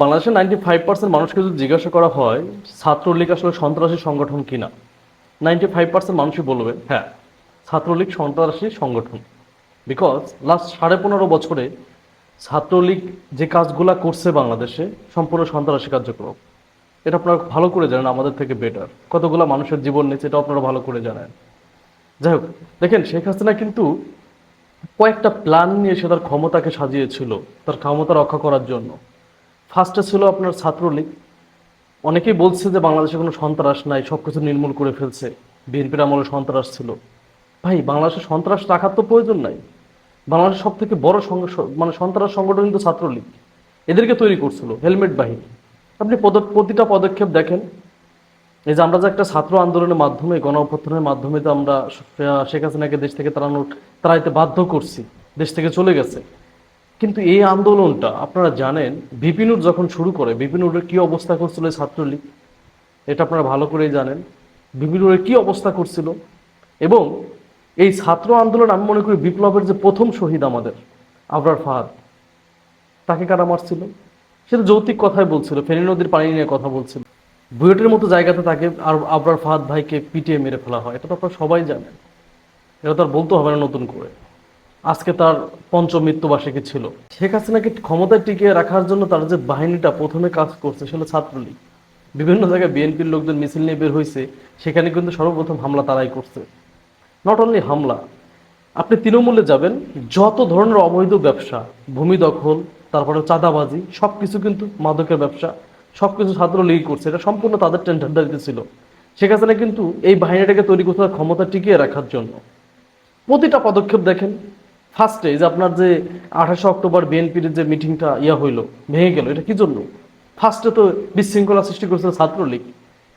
বাংলাদেশের ninety five percent মানুষকে যদি জিজ্ঞাসা করা হয়, ছাত্রলীগ আসলে সন্ত্রাসী সংগঠন কিনা? নাইনটি ফাইভ পার্সেন্ট মানুষই বলবে হ্যাঁ ছাত্রলীগ সন্ত্রাসী সংগঠন। বিকজ লাস্ট সাড়ে পনেরো বছরে ছাত্রলীগ যে কাজগুলা করছে বাংলাদেশে, সম্পূর্ণ সন্ত্রাসী কার্যক্রম। এটা আপনারা ভালো করে জানেন, আমাদের থেকে বেটার কতগুলা মানুষের জীবন নিচ্ছে এটা আপনারা ভালো করে জানেন। যাই হোক, দেখেন, শেখ হাসিনা কিন্তু কয়েকটা প্ল্যান নিয়ে সে তার ক্ষমতাকে সাজিয়েছিল, তার ক্ষমতা রক্ষা করার জন্য। ফার্স্টে ছিল আপনার ছাত্রলীগ। অনেকেই বলছে যে বাংলাদেশে কোনো সন্ত্রাস নাই সব কিছু নির্মূল করে ফেলছে। বিএনপির আমলে সন্ত্রাস ছিল। ভাই, বাংলাদেশে সন্ত্রাস রাখার তো প্রয়োজন নাই। বাংলাদেশের সব থেকে বড় মানে সন্ত্রাস সংগঠন কিন্তু ছাত্রলীগ। এদেরকে তৈরি করছিল, হেলমেট বাহিনী। আপনি প্রতিটা পদক্ষেপ দেখেন। এই যে আমরা যে একটা ছাত্র আন্দোলনের মাধ্যমে গণ অভ্যুত্থানের মাধ্যমে তো আমরা শেখ হাসিনাকে দেশ থেকে তাড়ানোর, তাড়াইতে বাধ্য করছি, দেশ থেকে চলে গেছে। কিন্তু এই আন্দোলনটা, আপনারা জানেন, বিপিনুর যখন শুরু করে, বিপিনুরের কি অবস্থা করছিল ছাত্রলীগ? এটা আপনারা ভালো করেই জানেন। বিপিনুরের কি অবস্থা করছিল? এবং এই ছাত্র আন্দোলন, আমি মনে করি বিপ্লবের যে প্রথম শহীদ আমাদের, আবরার ফাহাদ, তাকে কারা মারছিল? সেটা যৌতিক কথাই বলছিল, ফেনী নদীর পানি নিয়ে কথা বলছিল। বুয়েটের মতো জায়গাতে তাকে আর আবরার ফাহাদ ভাইকে পিটিয়ে মেরে ফেলা হয়, এটা তো আপনারা সবাই জানেন। এটা তো আর বলতে হবে না নতুন করে। আজকে তার পঞ্চম মৃত্যুবার্ষিকী ছিল। শেখ হাসিনাকে ক্ষমতায় টিকিয়ে রাখার জন্য তার যে বাহিনীটা প্রথমে কাজ করছে সেটা ছাত্রলীগ। বিভিন্ন জায়গায় বিএনপির লোকজন মিছিল নিয়ে বের হয়েছে সেখানে কিন্তু সর্বপ্রথম হামলা তারাই করছে। নট অনলি হামলা, আপনি তৃণমূলে যাবেন, যত ধরনের অবৈধ ব্যবসা, ভূমি দখল, তারপরে চাঁদাবাজি সব কিছু কিন্তু মাদকের ব্যবসা সব কিছু ছাত্রলীগ করছে, এটা সম্পূর্ণ তাদের টেন্ডারিতে ছিল। শেখ হাসিনা কিন্তু এই বাহিনীটাকে তৈরি করতে ক্ষমতা টিকিয়ে রাখার জন্য। প্রতিটা পদক্ষেপ দেখেন ফার্স্টে যে আপনার যে আঠাশে অক্টোবর বিএনপির যে মিটিংটা ইয়া হইল, ভেঙে গেল, এটা কি জন্য? ফার্স্টে তো বিশৃঙ্খলা সৃষ্টি করেছিল ছাত্রলীগ।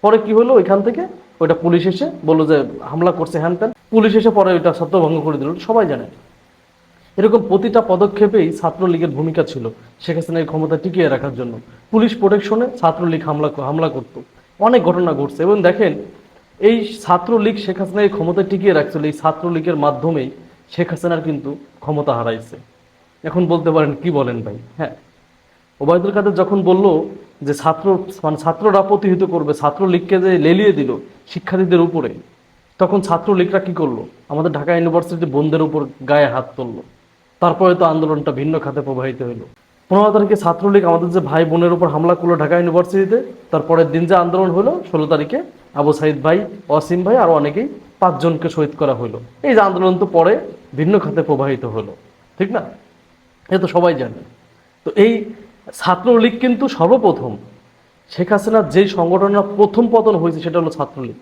পরে কি হলো ওইখান থেকে ওইটা পুলিশ এসে বলল যে, হামলা করছে হ্যান ত্যান পুলিশ এসে পরে ওইটা সত্যভঙ্গ করে দিল সবাই জানে। এরকম প্রতিটা পদক্ষেপেই ছাত্রলীগের ভূমিকা ছিল শেখ হাসিনার ক্ষমতা টিকিয়ে রাখার জন্য। পুলিশ প্রোটেকশনে ছাত্রলীগ হামলা হামলা করত। অনেক ঘটনা ঘটছে। এবং দেখেন, এই ছাত্রলীগ শেখ হাসিনা এই ক্ষমতা টিকিয়ে রাখছিল এই ছাত্রলীগের মাধ্যমেই শেখ হাসিনার কিন্তু ক্ষমতা হারাইছে। এখন বলতে পারেন, কি বলেন ভাই? হ্যাঁ। ওবায়দুল কাদের যখন বলল যে ছাত্র মানে ছাত্ররা প্রতিহিত করবে, ছাত্রলীগকে যে লেলিয়ে দিল শিক্ষার্থীদের উপরে, তখন ছাত্রলীগরা কি করল? আমাদের ঢাকা ইউনিভার্সিটি বন্ধের উপর গায়ে হাত তুললো। তারপরে তো আন্দোলনটা ভিন্ন খাতে প্রবাহিত হলো পনেরো তারিখে ছাত্রলীগ আমাদের যে ভাই বোনের উপর হামলা করল ঢাকা ইউনিভার্সিটিতে, তারপরের দিন যে আন্দোলন হলো, ষোলো তারিখে আবু সাইদ ভাই, অসীম ভাই আরও অনেকেই পাঁচজনকে শহীদ করা হলো এই যে আন্দোলন তো পরে ভিন্ন খাতে প্রবাহিত হলো, ঠিক না? এ তো সবাই জানে। তো এই ছাত্রলীগ কিন্তু সর্বপ্রথম শেখ হাসিনার যেই সংগঠনের প্রথম পতন হয়েছে সেটা হলো ছাত্রলীগ।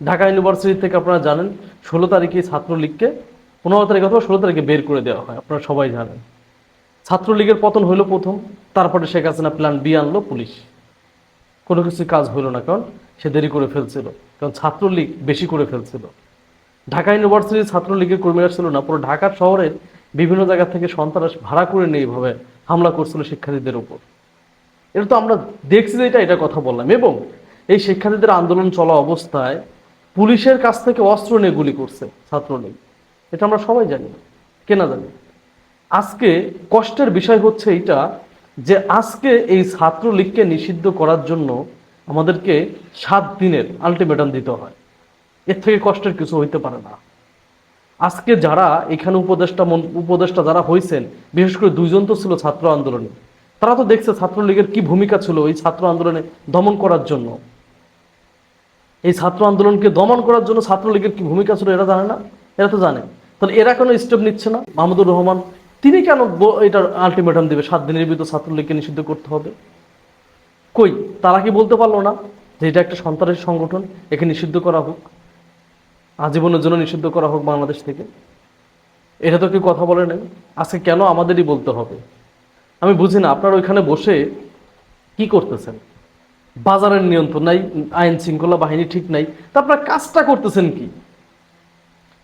ঢাকা ইউনিভার্সিটি থেকে আপনারা জানেন, ষোলো তারিখে ছাত্রলীগকে, পনেরো তারিখ অথবা ষোলো তারিখে বের করে দেওয়া হয়, আপনারা সবাই জানেন। ছাত্রলীগের পতন হলো প্রথম, তারপরে শেখ হাসিনা প্ল্যান বি আনলো পুলিশ। কোনো কিছু কাজ হলো না, কারণ সে দেরি করে ফেলছিল। কারণ ছাত্রলীগ বেশি করে ফেলছিল। ঢাকা ইউনিভার্সিটির ছাত্রলীগের কর্মীরা ছিল না, পুরো ঢাকার শহরের বিভিন্ন জায়গা থেকে সন্ত্রাস ভাড়া করে নিয়ে এইভাবে হামলা করছিল শিক্ষার্থীদের উপর। এটা তো আমরা দেখছি যে এটা এটা কথা বললাম। এবং এই শিক্ষার্থীদের আন্দোলন চলা অবস্থায় পুলিশের কাছ থেকে অস্ত্র নিয়ে গুলি করছে ছাত্রলীগ। এটা আমরা সবাই জানি কেনা জানি? আজকে কষ্টের বিষয় হচ্ছে এইটা যে আজকে এই ছাত্রলীগকে নিষিদ্ধ করার জন্য আমাদেরকে সাত দিনের আলটিমেটাম দিতে হয়। এর থেকে কষ্টের কিছু হইতে পারে না। আজকে যারা এখানে উপদেষ্টা উপদেষ্টা যারা হয়েছেন বিশেষ করে দুইজন তো ছিল ছাত্র আন্দোলনে, তারা তো দেখছে ছাত্রলীগের কি ভূমিকা ছিল এই ছাত্র আন্দোলনে দমন করার জন্য। এই ছাত্র আন্দোলনকে দমন করার জন্য ছাত্রলীগের কি ভূমিকা ছিল এরা জানে না? এরা তো জানে। তাহলে এরা কেন স্টেপ নিচ্ছে না? মাহমুদুর রহমান, তিনি কেন এটার আলটিমেটাম দেবে? সাত দিনের ভিতর ছাত্রলীগকে নিষিদ্ধ করতে হবে? কই? তারা কি বলতে পারল না যে এটা একটা সন্ত্রাসী সংগঠন? একে নিষিদ্ধ করা হোক, আজীবনের জন্য নিষিদ্ধ করা হোক বাংলাদেশ থেকে। এটা তো কেউ কথা বলে নেই। আজকে কেন আমাদেরই বলতে হবে? আমি বুঝি না, আপনারা ওইখানে বসে কি করতেছেন? বাজারের নিয়ন্ত্রণ নাই, আইন শৃঙ্খলা বাহিনী ঠিক নাই। তা আপনারা কাজটা করতেছেন কি?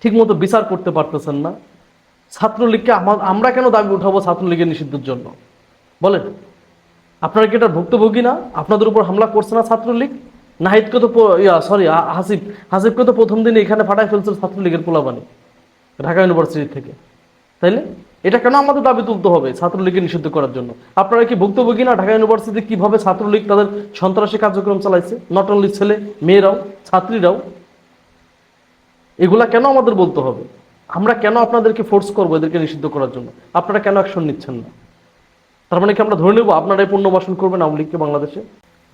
ঠিক মতো বিচার করতে পারতেছেন না। ছাত্রলীগকে আমা- আমরা কেন দাবি উঠাবো ছাত্রলীগের নিষিদ্ধের জন্য? বলেন। আপনারা কি এটা ভুক্তভোগী না? আপনাদের উপর হামলা করছে না ছাত্রলীগ? নাহিদকে তো ইয়া সরি হাসিব। হাসিবকে তো প্রথম দিন এখানে ফাটাই ফেলছিল ছাত্রলীগের পোলাবানি ঢাকা ইউনিভার্সিটি থেকে। তাইলে? এটা কেন আমাদের দাবি তুলতে হবে ছাত্রলীগকে নিষিদ্ধ করার জন্য? আপনারা কি ভুক্তভোগী না? ঢাকা ইউনিভার্সিটি কীভাবে ছাত্রলীগ তাদের সন্ত্রাসী কার্যক্রম চালাইছে? নট অনলি ছেলে, মেয়েরাও, ছাত্রীরাও। এগুলা কেন আমাদের বলতে হবে? আমরা কেন আপনাদেরকে ফোর্স করব এদেরকে নিষিদ্ধ করার জন্য? আপনারা কেন অ্যাকশন নিচ্ছেন না? তার মানে কি আমরা ধরে নেব আপনারাই পুনর্বাসন করবেন আওয়ামী লীগকে বাংলাদেশে?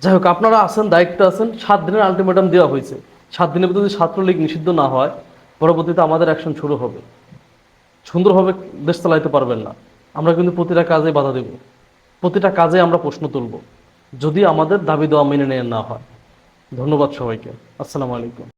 যাই হোক, আপনারা আছেন, দায়িত্ব আছেন, সাত দিনের আলটিমেটাম দেওয়া হয়েছে। সাত দিনের ভিতরে যদি ছাত্রলীগ নিষিদ্ধ না হয়, পরবর্তীতে আমাদের অ্যাকশন শুরু হবে। সুন্দরভাবে দেশ চালাইতে পারবেন না। আমরা কিন্তু প্রতিটা কাজে বাধা দেব। প্রতিটা কাজে আমরা প্রশ্ন তুলব। যদি আমাদের দাবি দেওয়া মেনে নেওয়া না হয়। ধন্যবাদ সবাইকে। আসসালামু আলাইকুম।